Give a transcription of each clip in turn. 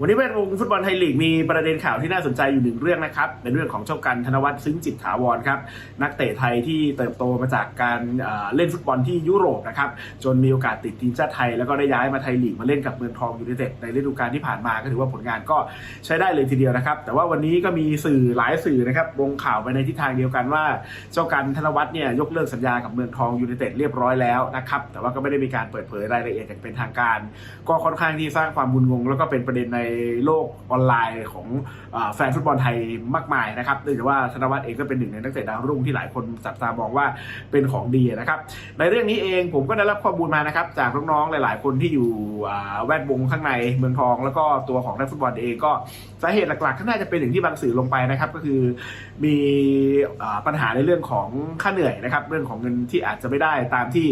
วันนี้แวดวงฟุตบอลไทยลีกมีประเด็นข่าวที่น่าสนใจอยู่หนึ่งเรื่องนะครับ เป็นเรื่องของเจ้ากันธนวัฒน์ซึ้งจิตถาวรครับ นักเตะไทยที่เติบโตมาจากการเเล่นฟุตบอลที่ยุโรปนะครับ จนมีโอกาสติดทีมชาติไทย แล้วก็ได้ย้ายมาไทยลีกมาเล่นกับเมืองทองยูไนเต็ดในฤดูกาลที่ผ่านมาก็ถือว่าผลงานก็ใช้ได้เลยทีเดียวนะครับ แต่ว่าวันนี้ก็มีสื่อหลายสื่อนะครับลงข่าวไปในทิศทางเดียวกันว่า เจ้ากันธนวัฒน์เนี่ยยกเลิกสัญญากับเมืองทองยูไนเต็ดเรียบร้อยแล้วนะครับแต่ว่าก็ไม่ได้มีการเปิดเผยรายละเอียดอย่างเป็นทางการ ก็ค่อนข้างที่สร้างความบุญงง แล้วก็เป็นประเด็นในโลกออนไลน์ของอแฟนฟุตบอลไทยมากมายนะครับเนื่องจากว่าธนวัฒน์เองก็เป็นหนึ่งในนักเตะดาวรุ่งที่หลายคนจับตามองว่าเป็นของดีนะครับ ในเรื่องนี้เองผมก็ได้รับข้อมูลมานะครับ จากน้องๆหลาย ๆ คนที่อยู่แวดวงข้างในเมืองทอง แล้วก็ตัวของนักฟุตบอลเองก็สาเหตุหลักๆก็น่าจะเป็นอย่างที่บางสื่อลงไปนะครับ ก็คือมีอปัญหาในเรื่องของค่าเหนื่อยนะครับ เรื่องของเงินที่อาจจะไม่ได้ตามที่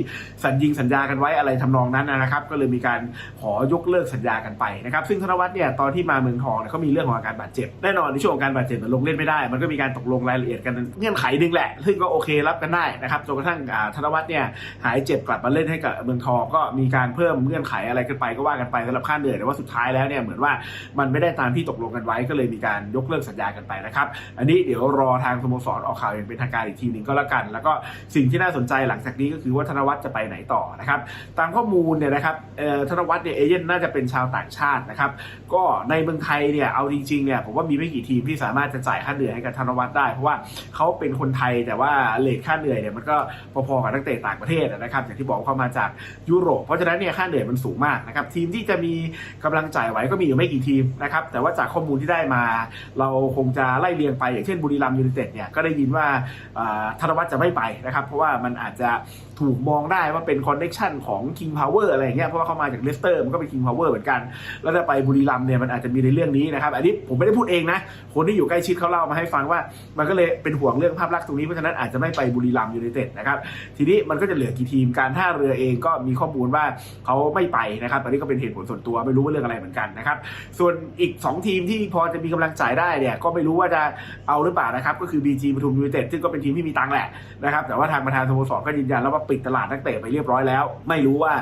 สัญญิงสัญญากันไว้อะไรทำนองนั้นนะครับ ก็เลยมีการขอยกเลิกสัญญากันไปนะครับ ซึ่งธนวัฒน์เนี่ยตอนที่มาเมืองทองเนี่ยเขามีเรื่องของอาการบาดเจ็บแน่นอนในช่วงของการบาดเจ็บมันลงเล่นไม่ได้มันก็มีการตกลงรายละเอียดกันเงื่อนไขหนึ่งแหละซึ่งก็โอเครับกันได้นะครับจนกระทั่งธนวัฒน์เนี่ยหายเจ็บกลับมาเล่นให้กับเมืองทองก็มีการเพิ่มเงื่อนไขอะไรกันไปก็ว่ากันไปสำหรับค่าเหนื่อยแต่ว่าสุดท้ายแล้วเนี่ยเหมือนว่ามันไม่ได้ตามที่ตกลงกันไว้ก็เลยมีการยกเลิกสัญญากันไปนะครับอันนี้เดี๋ยวรอทางสโมสรออกข่าวอย่างเป็นทางการอีกทีหนึ่งก็แล้วกัน แล้วก็สิ่งที่น่าสนใจหลังจากนี้ก็คือว่าธนวัฒน์จะไปไหนต่อนะครับตามข้อมูลเนี่ยนะครับเอ่อธนวัฒน์เนี่ยเอเย่นน่าจะเป็นชาวต่างชาตินะครับก็ในเมืองไทยเนี่ยเอาจริงๆเนี่ยผมว่ามีไม่กี่ทีมที่สามารถจะจ่ายค่าเหนื่อยให้กับธนวัฒน์ได้ เพราะว่าเขาเป็นคนไทยแต่ว่าเลทค่าเหนื่อยเนี่ยมันก็พอๆกับนักเตะต่างประเทศนะครับอย่างที่บอกว่าเขามาจากยุโรป เพราะฉะนั้นเนี่ยค่าเหนื่อยมันสูงมากนะครับทีมที่จะมีกำลังจ่ายไหวก็มีอยู่ไม่กี่ทีมนะครับแต่ว่าจากข้อมูลที่ได้มา เราคงจะไล่เรียงไปอย่างเช่นบุรีรัมย์ยูไนเต็ดเนี่ยก็ได้ยินว่าธนวัฒน์จะไม่ไปนะครับเพราะว่ามันอาจจะถูกมองได้ว่าเป็นคอนเน c ชันของ King Power อะไรอย่างเงี้ยเพราะว่าเขามาจากเลสเตอร์มันก็เป็น King Power เหมือนกัน แล้วถ้าไปบุรีรัมเนี่ยมันอาจจะมีในเรื่องนี้นะครับ อันนี้ผมไม่ได้พูดเองนะ คนที่อยู่ใกล้ชิดเขาเล่ามาให้ฟังว่า มันก็เลยเป็นห่วงเรื่องภาพลักษณ์ตรงนี้เพราะฉะนั้นอาจจะไม่ไปบุรีรัมย์ยูไนเต็ดนะครับทีนี้มันก็จะเหลือกี่ทีมการท่าเรือเองก็มีข้อมูลว่าเขาไม่ไปนะครับอันนี้ก็เป็นเหตุผลส่วนตัวไม่รู้ว่าเรื่องอะไรเหมือนกันนะครับส่วนอีก 2 ทีมที่พอจะมีกำลังจ่ายได้เนี่ยก็ไม่รู้ว่าจะเอาหรือเปล่านะครับก็คือ BG ปทุมยูไนเต็ดซึ่งก็เป็นทีมที่มีตังแหละนะครับแต่ว่าทางประธานสโมสรก็ยืนยันแล้วว่าปิดตลาดนักเตะไปเรียบร้อยแล้ว ไม่รู้ว่า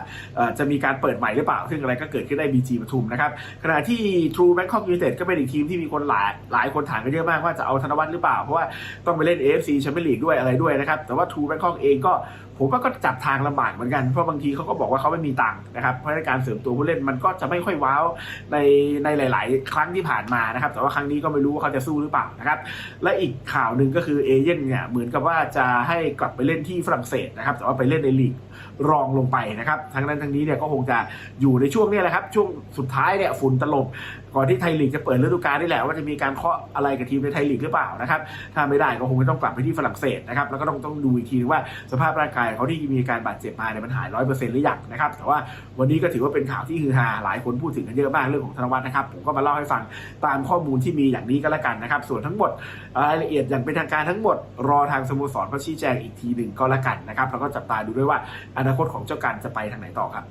จะมีการเปิดใหม่หรือเปล่าซึ่งอะไรก็เกิดขึ้นได้ BG ปทุมนะครับขณะที่ True Bangkok United ก็เป็นอีกทีมที่มีคนหลายหลายคนถามกันเยอะมากว่าจะเอาธนวัฒน์หรือเปล่า เพราะว่าต้องไปเล่น AFC แชมเปี้ยนลีกด้วยอะไรด้วยนะครับ แต่ว่า True Bangkok เองก็ผมว่าก็จับทางลำบากเหมือนกัน เพราะบางทีเขาก็บอกว่าเขาไม่มีตังค์นะครับ เพราะฉะนั้นการเสริมตัวผู้เล่นมันก็จะไม่ค่อยว้าวในในหลาย ๆ ครั้งที่ผ่านมานะครับ แต่ว่าครั้งนี้ก็ไม่รู้ว่าเขาจะสู้หรือเปล่านะครับ และอีกข่าวหนึ่งก็คือเอเย่นเนี่ยเหมือนกับว่าจะให้กลับไปเล่นที่ฝรั่งเศสนะครับ แต่ว่าไปเล่นในลีกรองลงไปนะครับ ทั้งนั้นทั้งนี้เนี่ยก็คงจะอยู่ในช่วงนี้แหละครับ ช่วงสุดท้ายเนี่ยฝุ่นตลบก่อนที่ไทยลีกจะเปิดฤดูกาลนี่แหละว่าจะมีการเคาะอะไรกับทีมในไทยลีกหรือเปล่านะครับถ้าไม่ได้ก็คงจะต้องกลับไปที่ฝรั่งเศสนะครับแล้วก็ต้องต้องดูอีกทีว่าสภาพร่างกายเขาที่มีการบาดเจ็บมาเนี่ยมันหายร้อยเปอร์เซ็นต์หรือยังนะครับแต่ว่าวันนี้ก็ถือว่าเป็นข่าวที่ฮือฮาหลายคนพูดถึงกันเยอะมากเรื่องของธนวัฒน์นะครับผมก็มาเล่าให้ฟังตามข้อมูลที่มีอย่างนี้ก็แล้วกันนะครับส่วนทั้งหมดรายละเอียดอย่างเป็นทางการทั้งหมด รอทางสโมสรเขาชี้แจงอีกทีหนึ่งก็แล้วกันนะครับแล้วก็จับตาดูด้วยว่าอนาคตของเจ้าการจะไปทางไหนต่อครับ